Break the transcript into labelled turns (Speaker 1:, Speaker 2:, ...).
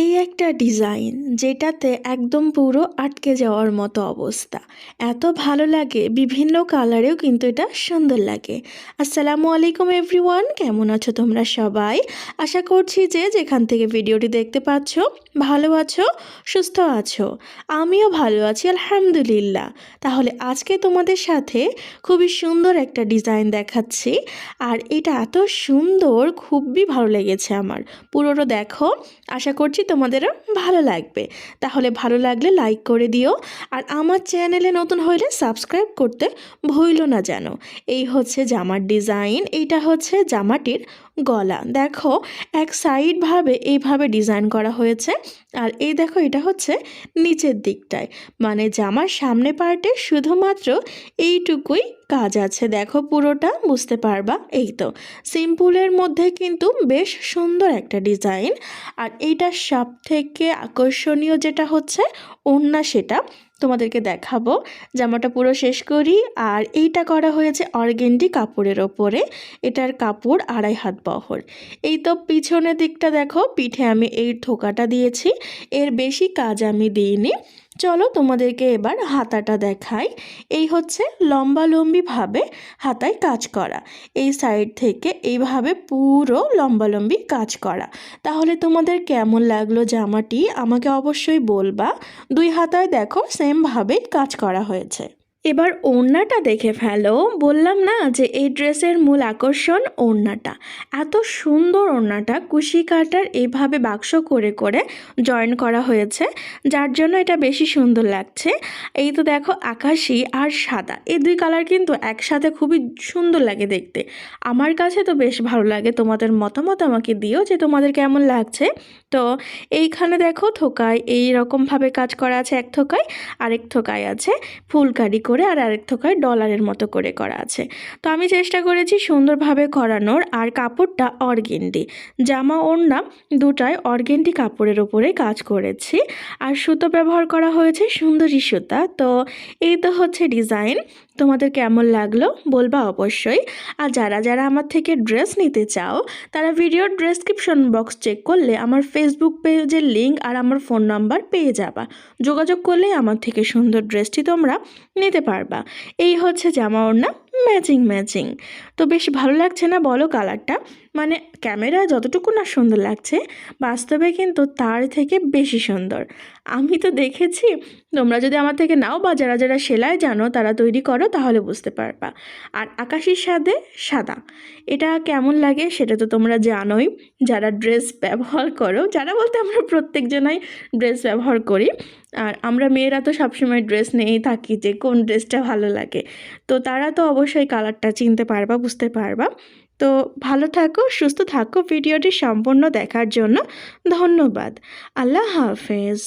Speaker 1: এই একটা ডিজাইন যেটাতে একদম পুরো আটকে যাওয়ার মতো অবস্থা। এত ভালো লাগে, বিভিন্ন কালারেও কিন্তু এটা সুন্দর লাগে। আসসালামু আলাইকুম এভরিওয়ান, কেমন আছো তোমরা সবাই? আশা করছি যে যেখান থেকে ভিডিওটি দেখতে পাচ্ছ, ভালো আছো, সুস্থ আছো। আমিও ভালো আছি, আলহামদুলিল্লাহ। তাহলে আজকে তোমাদের সাথে খুবই সুন্দর একটা ডিজাইন দেখাচ্ছি। আর এটা এত সুন্দর, খুবই ভালো লেগেছে আমার। পুরোটা দেখো, আশা করছি তোমাদেরও ভালো লাগবে। তাহলে ভালো লাগলে লাইক করে দিও আর আমার চ্যানেলে নতুন হলে সাবস্ক্রাইব করতে ভুলো না যেন এই হচ্ছে জামার ডিজাইন এইটা হচ্ছে জামাটির গলা। দেখো, এক সাইডভাবে এইভাবে ডিজাইন করা হয়েছে আর এই দেখো, এটা হচ্ছে নিচের দিকটায়। মানে জামার সামনে পার্টে শুধুমাত্র এইটুকুই কাজ আছে, দেখো পুরোটা, বুঝতে পারবা? এই তো, সিম্পুলের মধ্যে কিন্তু বেশ সুন্দর একটা ডিজাইন। আর এইটা সব থেকে আকর্ষণীয় যেটা হচ্ছে, ওড়না সেটা তোমাদেরকে দেখাবো। জামাটা পুরো শেষ করি, আর এইটা করা হয়েছে অর্গেন্ডি কাপড়ের ওপরে। এটার কাপড় আড়াই হাত বহর। এই তো পিছনের দিকটা দেখো, পিঠে আমি এই ঠোকাটা দিয়েছি। এর বেশি কাজ আমি দিইনি। চলো তোমাদেরকে এবার হাতাটা দেখাই। এই হচ্ছে লম্বালম্বিভাবে হাতায় কাজ করা। এই সাইড থেকে এইভাবে পুরো লম্বালম্বি কাজ করা। তাহলে তোমাদের কেমন লাগল জামাটি? আমাকে অবশ্যই বলবা। দুই হাতায় দেখো সেমভাবেই কাজ করা হয়েছে। এবার ওড়নাটা দেখে ফেলো। বললাম না যে এই ড্রেসের মূল আকর্ষণ ওড়নাটা। এত সুন্দর ওড়নাটা কুশি কাটার এইভাবে বাক্স করে করে জয়েন করা হয়েছে, যার জন্য এটা বেশি সুন্দর লাগছে। এই তো দেখো আকাশি আর সাদা। এই দুই কালার কিন্তু একসাথে খুবই সুন্দর লাগে দেখতে। আমার কাছে তো বেশ ভালো লাগে, তোমাদের মতামত আমাকে দিও যে তোমাদের কেমন লাগছে। তো এইখানে দেখো থোকায় এই রকমভাবে কাজ করা আছে, এক থোকায়, আরেক থোকায় আছে ফুলকারি করে। আর আরেক থোকায় ডলারের মতো করে করা আছে। তো আমি চেষ্টা করেছি সুন্দরভাবে করানোর আর কাপড়টা অর্গেন্ডি। জামা ওড়না দুটায় অর্গেন্ডি কাপড়ের ওপরে কাজ করেছি। আর সুতো ব্যবহার করা হয়েছে সুন্দরী সুতা। তো এই তো হচ্ছে ডিজাইন তোমাদের কেমন লাগল বলবা অবশ্যই। আর যারা যারা আমার থেকে ড্রেস নিতে চাও, তারা ভিডিওর ডেসক্রিপশন বক্স চেক করলে আমার ফেসবুক পেজের লিঙ্ক আর আমার ফোন নাম্বার পেয়ে যাবা। যোগাযোগ করলেই আমার থেকে সুন্দর ড্রেসটি তোমরা নিতে পারবা। এই হচ্ছে জামা ওড়না ম্যাচিং ম্যাচিং তো বেশ ভালো লাগছে না বলো কালারটা মানে ক্যামেরায় যতটুকু না সুন্দর লাগছে, বাস্তবে কিন্তু তার থেকে বেশি সুন্দর। আমি তো দেখেছি, তোমরা যদি আমার থেকে নাও বা যারা যারা সেলাই জানো, তারা তৈরি করো, তাহলে বুঝতে পারবা। আর আকাশের সাথে সাদা, এটা কেমন লাগে সেটা তো তোমরা জানোই। যারা ড্রেস ব্যবহার করো, যারা বলতে আমরা প্রত্যেকজনাই ড্রেস ব্যবহার করি, আর আমরা মেয়েরা তো সবসময় ড্রেস নিয়েই থাকি যে কোন ড্রেসটা ভালো লাগে। তো তারা তো অবশ্যই কালারটা চিনতে পারবা, বুঝতে পারবা। তো ভালো থাকো, সুস্থ থাকো, ভিডিওটি সম্পূর্ণ দেখার জন্য ধন্যবাদ। আল্লাহ হাফেজ।